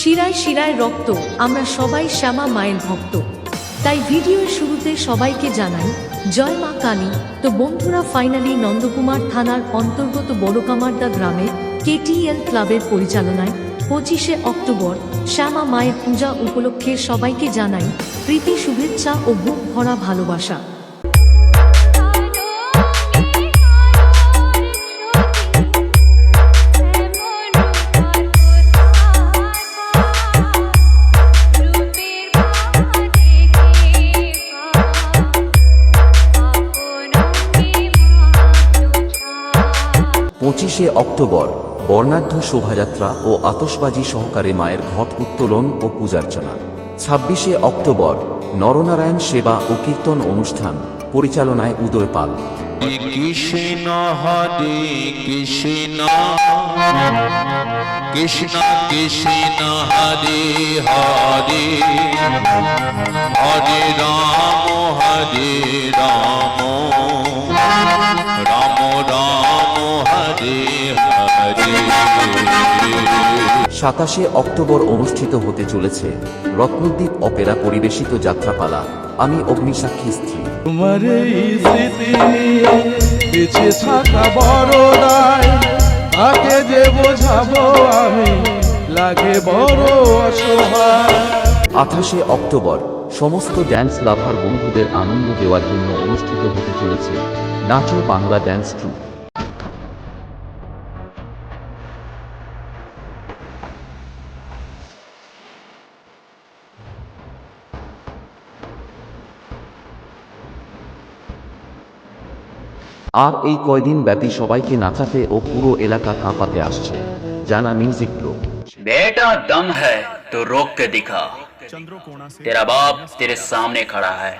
শিরায় শিরায় রক্ত, আমরা সবাই শ্যামা মায়ের ভক্ত। তাই ভিডিওর শুরুতে সবাইকে জানাই, জয় মা কালী। তো বন্ধুরা ফাইনালি নন্দকুমার থানার অন্তর্গত বড়কামারদা গ্রামের কেটিএল ক্লাবের পরিচালনায় পঁচিশে অক্টোবর শ্যামা মায়ের পূজা উপলক্ষে সবাইকে জানাই প্রীতি, শুভেচ্ছা ও বুক ভরা ভালোবাসা। পঁচিশে অক্টোবর, বর্ণাঢ্য শোভাযাত্রা ও আতশবাজি সহকারে মায়ের ঘট উত্তোলন ও পূজার্চনা। ছাব্বিশে অক্টোবর, নরনারায়ণ সেবা ও কীর্তন অনুষ্ঠান, পরিচালনায় উদয় পাল। কৃষ্ণ, হরে কৃষ্ণ কৃষ্ণ কৃষ্ণ, হরে হরে। সাতাশে অক্টোবর অনুষ্ঠিত হতে চলেছে রত্নদ্বীপ অপেরা পরিবেশিত যাত্রাপালা আমি অগ্নিসাক্ষী স্ত্রী। তোমার এই স্মৃতি নিয়ে বেঁচে থাকা বড় দায় তাকে যে বোঝাবো আমি? লাগে বড় অসহায়। আঠাশে অক্টোবর সমস্ত ড্যান্স লাভার বন্ধুদের আনন্দ দেওয়ার জন্য অনুষ্ঠিত হতে চলেছে নাচো বাংলা ড্যান্স ট্রুপ আর এই কয়দিন ব্যাপী সবাইকে নাচাতে ও পুরো এলাকা কাঁপাতে আসছে। জানা মিউজিক প্রো বেটা দম হ্যায় তো রোক কে দিখা। তেরা বাপ তেরে সামনে খড়া হ্যায়